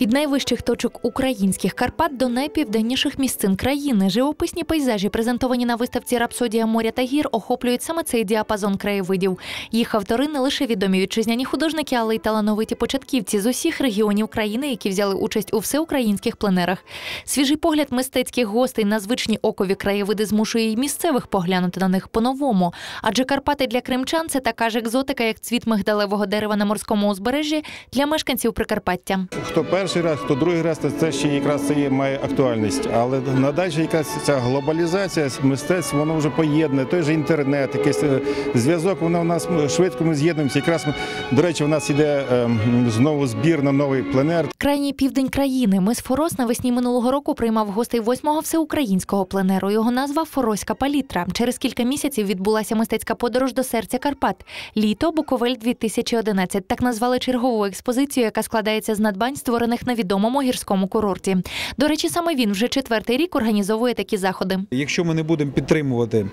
Від найвищих точок українських Карпат до найпівденніших місцин країни живописні пейзажі, презентовані на виставці Рапсодія моря та гір, охоплюють саме цей діапазон краєвидів. Їх автори не лише відомі вітчизняні художники, але й талановиті початківці з усіх регіонів країни, які взяли участь у всеукраїнських пленерах. Свіжий погляд мистецьких гостей на звичні окові краєвиди змушує й місцевих поглянути на них по-новому. Адже Карпати для кримчан це така ж екзотика, як цвіт мигдалевого дерева на морському узбережжі для мешканців Прикарпаття. Хто перший раз, хто другий раз, то це ще якраз це є, має актуальність. Але надалі якась ця глобалізація мистецтв, воно вже поєднане, той же інтернет, якийсь е, зв'язок, воно в нас швидко ми з'єднуємося. Якраз до речі, в нас іде ем, знову збір на новий пленер. Крайній південь країни. Мис Форос навесні минулого року приймав гостей восьмого всеукраїнського пленеру. Його назва Фороська палітра. Через кілька місяців відбулася мистецька подорож до серця Карпат. Літо Буковель 2011 Так назвали чергову експозицію, яка складається з надбань, створених на відомому гірському курорті. До речі, саме він вже четвертий рік організовує такі заходи. Якщо ми не будемо підтримувати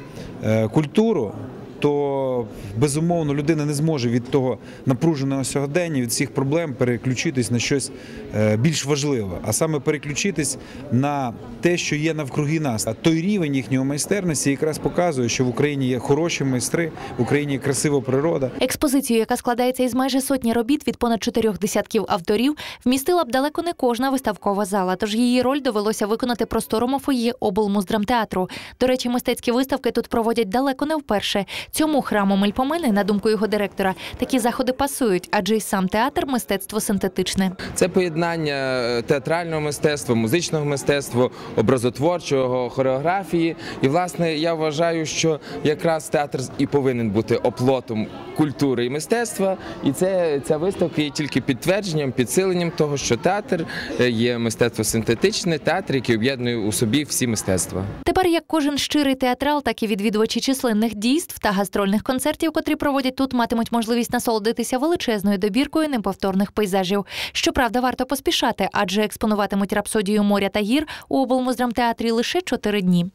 е, культуру, то безумовно людина не зможе від того напруженого сьогодення, від всіх проблем переключитись на щось е, більш важливе, а саме переключитись на те, що є навкруги нас. А той рівень їхнього майстерності якраз показує, що в Україні є хороші майстри, в Україні є красива природа. Експозицію, яка складається із майже сотні робіт від понад чотирьох десятків авторів, вмістила б далеко не кожна виставкова зала, тож її роль довелося виконати просторому фоє облмуздрамтеатру. До речі, мистецькі виставки тут проводять далеко не вперше. Цьому храму Мельпомени, на думку його директора, такі заходи пасують, адже й сам театр мистецтво синтетичне. Це поєднання е, театрального мистецтва, музичного мистецтва, образотворчого, хореографії. І, власне, я вважаю, що якраз театр і повинен бути оплотом культури і мистецтва. І це ця виставка є тільки підтвердженням, підсиленням того, що театр е, є мистецтво синтетичне, театр, який об'єднує у собі всі мистецтва. Тепер як кожен щирий театрал, так і відвідувачі численних дійств та гастрольних концертів, котрі проводять тут, матимуть можливість насолодитися величезною добіркою неповторних пейзажів. Щоправда, варто поспішати, адже експонуватимуть рапсодію моря та гір у облмуздрамтеатрі лише чотири дні.